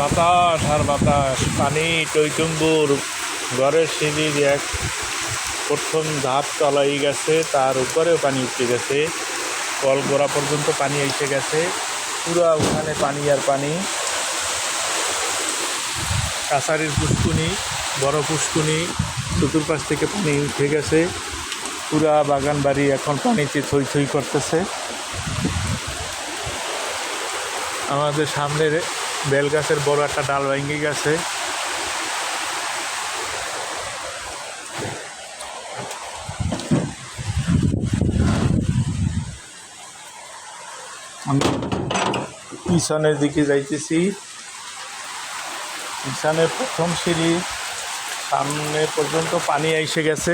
বাতাস আর বাতাস, পানি, টৈটুম্বুর, ঘরের সিঁড়ির এক প্রথম ধাপ তলাই গেছে, তার উপরেও পানি উঠে গেছে। কল গোড়া পর্যন্ত পানি এসে গেছে। পুরো ওখানে পানি আর পানি। কাছারির পুষ্কুনি, বড় পুষ্কুনি, চতুর্পাশ থেকে পানি উঠে গেছে। পুরা বাগান বাড়ি এখন পানিতে থই থই করতেছে। আমাদের সামনের বেল গাছের বড় একটা ডাল ভেঙে গেছে। আমি দিকে যাইতেছি। পিছনের প্রথম সিঁড়ি সামনে পর্যন্ত পানি এসে গেছে।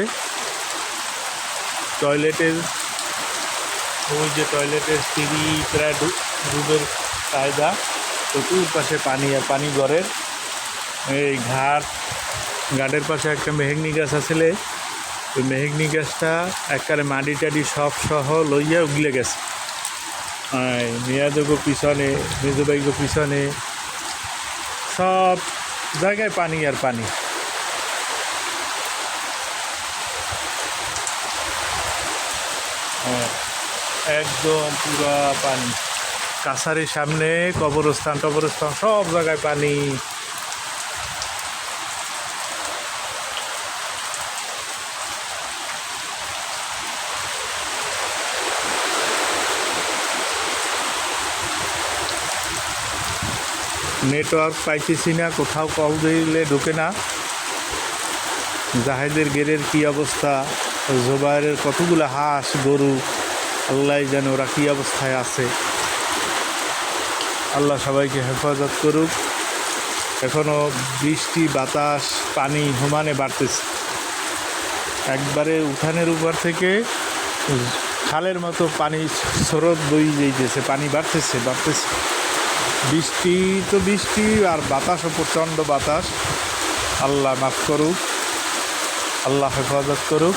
টয়লেটের ওই যে টয়লেটের সিঁড়ি প্রায় ডুবের কায়দা চতুর্পাশে পানি আর পানি ঘরের এই ঘাট ঘাটের পাশে একটা মেহেগনি গাছ আসলে। ওই মেহেগনি গাছটা একবারে মাটি টাডি সব সহ লইয়া উগলে গেছে। মেয়াদগো পিছনে মেজবাইগো পিছনে সব জায়গায় পানি আর পানি। হ্যাঁ, একদম পুরা পানি। কাছারির সামনে, কবরস্থান টবরস্থান সব জায়গায় পানি। নেটওয়ার্ক পাইতেছি না, কোথাও কল দিলে ঢোকে না। জাহেদের গেরের কি অবস্থা? জোবাইরের কতগুলো হাঁস, গরু? আল্লাহ জানে ওরা কী অবস্থায় আছে? আল্লাহ সবাইকে হেফাজত করুক। এখনও বৃষ্টি, বাতাস, পানি সমানে বাড়তেছে। একবারে উঠানের উপর থেকে খালের মতো পানি স্রোত বই যেতেছে পানি বাড়তেছে বাড়তেছে। বৃষ্টি তো বৃষ্টি আর বাতাসও প্রচণ্ড বাতাস। আল্লাহ মাফ করুক, আল্লাহ হেফাজত করুক।